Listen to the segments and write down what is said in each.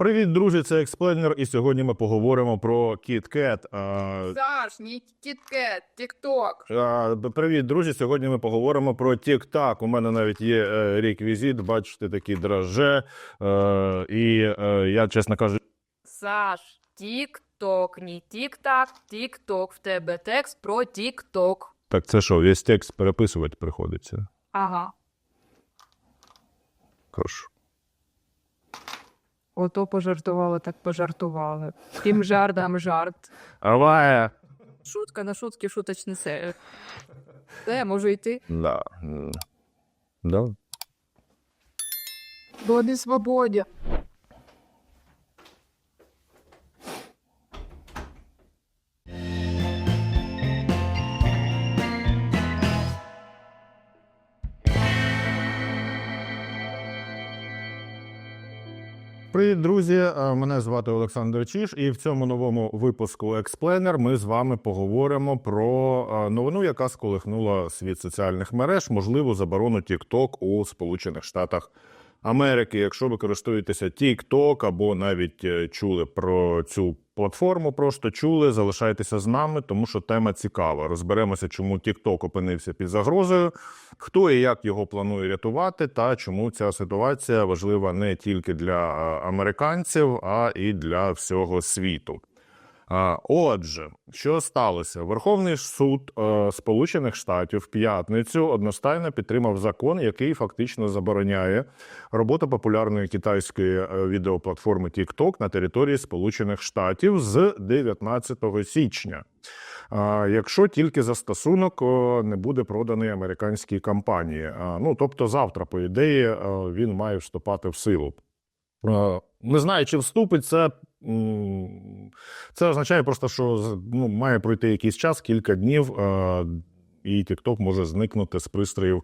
Привіт, друзі! Це Експлейнер, і сьогодні ми поговоримо про. А, Саш, не кіткет, тікток. Привіт, друзі! Сьогодні ми поговоримо про TikTok. У мене навіть є е, реквізит, бачите, такі драже. Е, і е, я, чесно кажучи, Саш, тік-ток, не тік-так, тік-ток. В тебе текст про тік-ток. так це що, весь текст переписувати приходиться. Ага. Хорошо. Ото пожартували, так пожартували. Тим жартам жарт. Авая! Шутка на шутки, шуточне се. Все, можу йти. Да. Да. Доди свободі. Друзі! Е, Мене звати Олександр Чіш, і в цьому новому випуску Експленер ми з вами поговоримо про е, новину, яка сколихнула світ соціальних мереж, можливу заборону TikTok у Сполучених Штатах Америки. Якщо ви користуєтеся TikTok або навіть е, чули про цю платформу, просто чули, залишайтеся з нами, тому що тема цікава. Розберемося, чому TikTok опинився під загрозою, хто і як його планує рятувати, та чому ця ситуація важлива не тільки для е, американців, а і для всього світу. Отже, що сталося? Верховний суд е, Сполучених Штатів в п'ятницю одностайно підтримав закон, який фактично забороняє роботу популярної китайської е, відеоплатформи TikTok на території Сполучених Штатів з 19 січня. Якщо тільки застосунок не буде проданий американській компанії, ну тобто завтра, по ідеї, е, він має вступати в силу. Не знаю, чи вступить це. Це означає просто, що ну, має пройти якийсь час, кілька днів, і TikTok може зникнути з пристроїв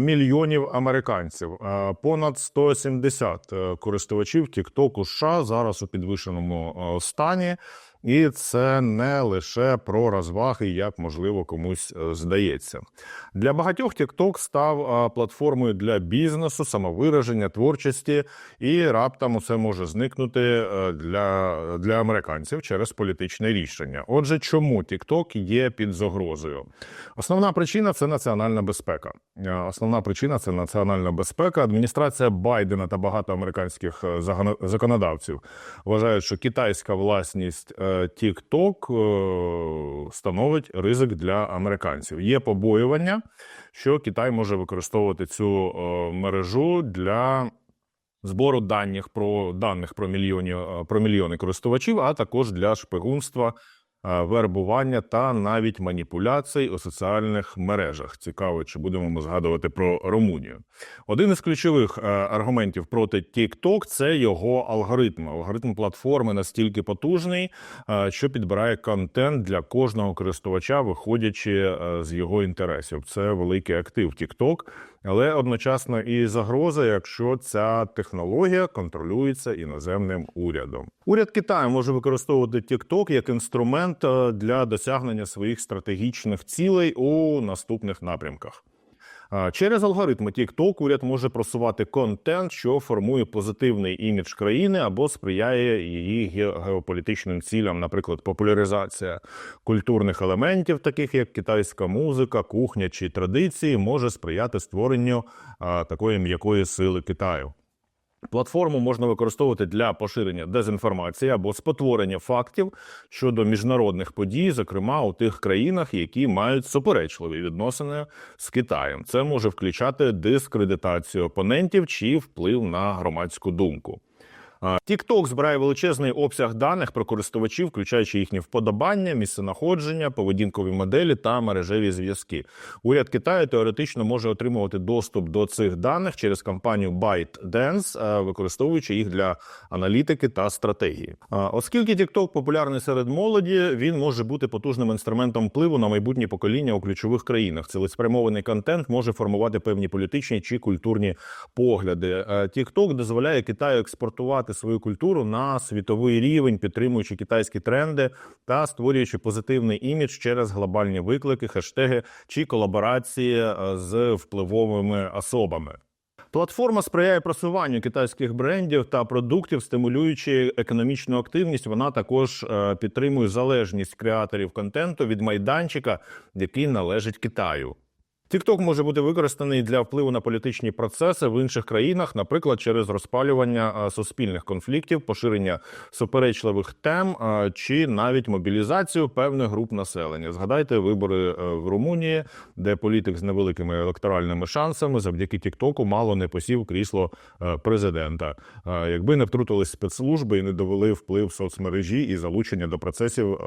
мільйонів американців. Понад 170 е, користувачів TikTok у США зараз у підвищеному е, стані. І це не лише про розваги, як можливо комусь е, здається. Для багатьох TikTok став е, платформою для бізнесу, самовираження, творчості, і раптом це може зникнути е, для, для американців через політичне рішення. Отже, чому TikTok є під загрозою? Основна причина це національна безпека. Основна причина це національна безпека. Адміністрація Байдена та багато американських законодавців вважають, що китайська власність TikTok е, становить ризик для американців. Є побоювання, що Китай може використовувати цю е, мережу для. Збору даних про даних про мільйони про мільйони користувачів, а також для шпигунства, е, вербування та навіть маніпуляцій у соціальних мережах. Цікаво, чи будемо ми згадувати про Румунію. Один із ключових е, аргументів проти TikTok – це його алгоритм. Алгоритм платформи настільки потужний, е, що підбирає контент для кожного користувача, виходячи е, з його інтересів. Це великий актив TikTok, але одночасно і загроза, якщо ця технологія контролюється іноземним урядом. Уряд Китаю може використовувати TikTok як інструмент е, для досягнення своїх стратегічних цілей у наступних напрямках. Через алгоритми TikTok уряд може просувати контент, що формує позитивний імідж країни або сприяє її ге- геополітичним цілям, наприклад, популяризація культурних елементів, таких як китайська музика, кухня чи традиції, може сприяти створенню такої м'якої сили Китаю. Платформу можна використовувати для поширення дезінформації або спотворення фактів щодо міжнародних подій, зокрема у тих країнах, які мають суперечливі відносини з Китаєм. Це може включати дискредитацію опонентів чи вплив на громадську думку. TikTok збирає величезний обсяг даних про користувачів, включаючи їхні вподобання, місценаходження, поведінкові моделі та мережеві зв'язки. Уряд Китаю теоретично може отримувати доступ до цих даних через компанію ByteDance, е, використовуючи їх для аналітики та стратегії. Оскільки TikTok популярний серед молоді, він може бути потужним інструментом впливу на майбутнє покоління у ключових країнах. Цілеспрямований контент може формувати певні політичні чи культурні погляди. Е, TikTok дозволяє Китаю експортувати свою культуру на світовий рівень, підтримуючи китайські тренди та створюючи позитивний імідж через глобальні виклики, хештеги чи колаборації е, з впливовими особами. Платформа сприяє просуванню китайських брендів та продуктів, стимулюючи економічну активність. Вона також е, підтримує залежність креаторів контенту від майданчика, який належить Китаю. TikTok може бути використаний для впливу на політичні процеси в інших країнах, наприклад, через розпалювання суспільних конфліктів, поширення суперечливих тем чи навіть мобілізацію певних груп населення. Згадайте вибори е, в Румунії, де політик з невеликими електоральними шансами завдяки Тіктоку мало не посів крісло е, президента. Якби не втрутились спецслужби і не довели вплив соцмережі і залучення до процесів е,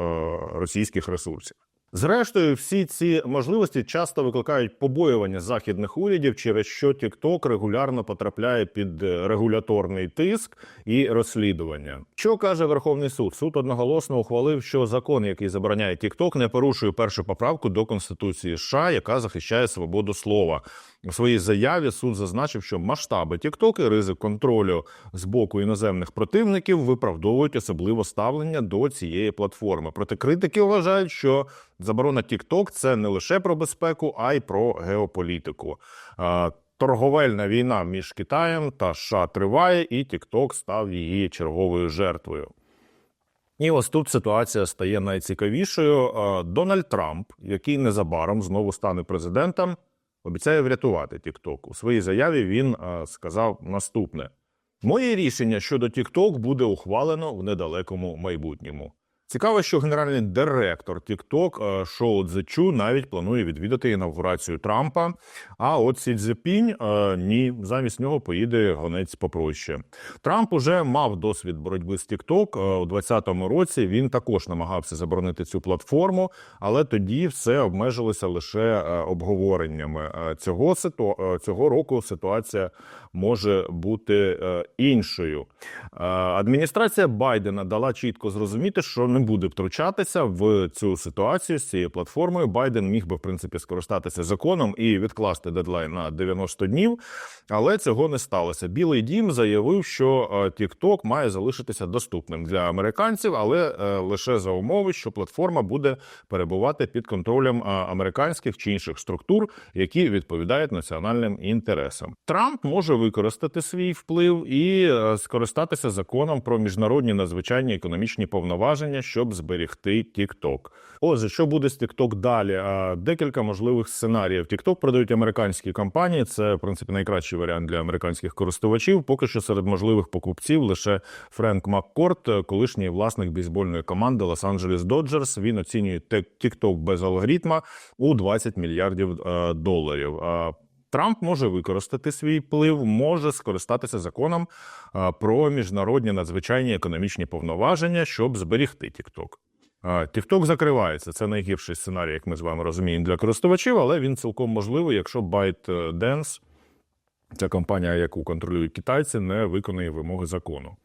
російських ресурсів. Зрештою, всі ці можливості часто викликають побоювання західних урядів, через що TikTok регулярно потрапляє під е, регуляторний тиск і розслідування. Що каже Верховний суд? Суд одноголосно ухвалив, що закон, який забороняє TikTok, не порушує першу поправку до Конституції США, яка захищає свободу слова. У своїй заяві суд зазначив, що масштаби TikTok і ризик контролю з боку іноземних противників виправдовують особливо ставлення до цієї платформи. Проте критики вважають, що заборона TikTok – це не лише про безпеку, а й про геополітику. Торговельна війна між Китаєм та США триває, і TikTok став її черговою жертвою. І ось тут ситуація стає найцікавішою. Дональд Трамп, який незабаром знову стане президентом, обіцяє врятувати TikTok. У своїй заяві він а, сказав наступне: Моє рішення щодо TikTok буде ухвалено в недалекому майбутньому. Цікаво, що генеральний директор TikTok е, Шоу Цзечу навіть планує відвідати інавгурацію Трампа. А от Сі Цзепінь е, ні, замість нього поїде гонець попроще. Трамп уже мав досвід боротьби з TikTok. Е, У 2020 році він також намагався заборонити цю платформу, але тоді все обмежилося лише обговореннями. Цього цього року ситуація може бути е, іншою. Е, Адміністрація Байдена дала чітко зрозуміти, що не буде втручатися в цю ситуацію з цією платформою. Байден міг би в принципі скористатися законом і відкласти дедлайн на 90 днів, але цього не сталося. Білий дім заявив, що е, TikTok має залишитися доступним для американців, але лише за умови, що платформа буде перебувати під контролем американських чи інших структур, які відповідають національним інтересам. Трамп може використати свій вплив і е, скористатися законом про міжнародні надзвичайні економічні повноваження, щоб зберегти TikTok. Отже, що буде з TikTok далі? Декілька можливих сценаріїв. TikTok продають американські компанії. Це в принципі найкращий варіант для американських користувачів. Поки що серед можливих покупців лише Френк Маккорт, колишній власник бейсбольної команди Лос-Анджелес Доджерс. Він оцінює TikTok без алгоритма у 20 мільярдів е, доларів. Трамп може використати свій вплив, може скористатися законом про міжнародні надзвичайні економічні повноваження, щоб зберігти. А, TikTok закривається. Це найгірший сценарій, як ми з вами розуміємо, для користувачів, але він цілком можливий, якщо ByteDance, ця компанія, яку контролюють китайці, не виконує вимоги закону.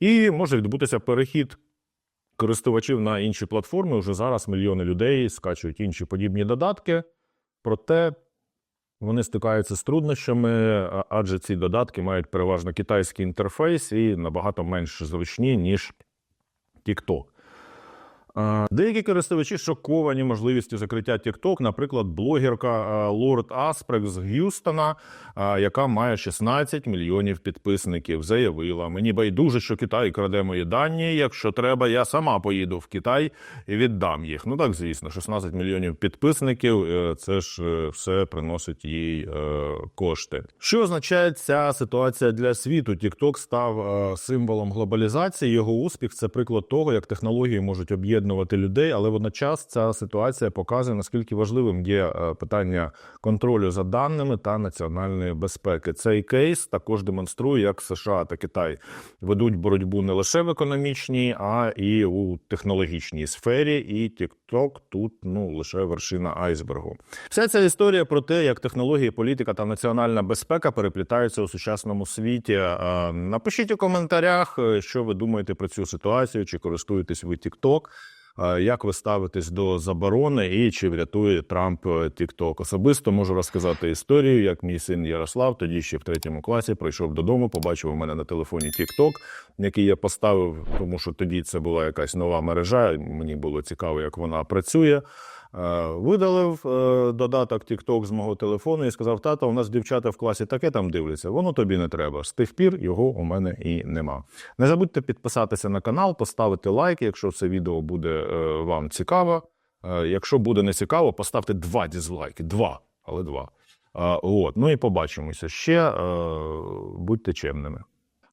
І може відбутися перехід користувачів на інші платформи. Уже зараз мільйони людей скачують інші подібні додатки. Проте вони стикаються з труднощами, адже ці додатки мають переважно китайський інтерфейс і набагато менш зручні, ніж TikTok. Деякі користувачі шоковані можливістю закриття TikTok. Наприклад, блогерка Лорд Аспрек з Г'юстона, яка має 16 мільйонів підписників, заявила: мені байдуже, що Китай краде мої дані. Якщо треба, я сама поїду в Китай і віддам їх. Ну так, звісно, 16 мільйонів підписників. е, Це ж е, все приносить їй е, кошти. Що означає ця ситуація для світу? TikTok став символом глобалізації. Його успіх це приклад того, як технології можуть об'єднувати людей, але водночас ця ситуація показує наскільки важливим є е, питання контролю за даними та національної безпеки. Цей кейс також демонструє, як США та Китай ведуть боротьбу не лише в економічній, а і у технологічній сфері. І TikTok тут ну лише вершина айсбергу. Вся ця історія про те, як технології, політика та національна безпека переплітаються у сучасному світі. Е, Напишіть у коментарях, е, що ви думаєте про цю ситуацію, чи користуєтесь ви TikTok. Е, Як ви ставитесь до заборони і чи врятує Трамп Тікток? TikTok? Особисто можу розказати історію, як мій син Ярослав, тоді ще в третьому класі, прийшов додому, побачив у мене на телефоні TikTok, який я поставив, тому що тоді це була якась нова мережа. Мені було цікаво, як вона працює. Е, Видалив е, додаток TikTok з мого телефону і сказав: тато, у нас дівчата в класі таке там дивляться, воно тобі не треба. З тих пір його у мене і нема. Не забудьте підписатися на канал, поставити лайк, якщо це відео буде е, вам цікаво. Якщо буде не цікаво, поставте два дізлайки. Два, але два. От, ну і побачимося ще. Будьте чемними.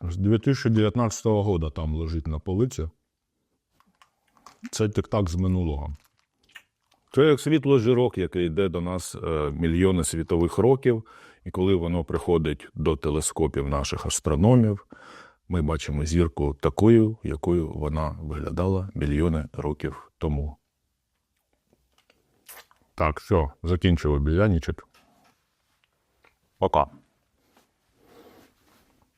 з 2019 року там лежить на полиці. Це тик-так з минулого. Це як світло жирок, яке йде до нас е, мільйони світових років, і коли воно приходить до телескопів наших астрономів, ми бачимо зірку такою, якою вона виглядала мільйони років тому. Так, все, закінчив обіянічок. Пока.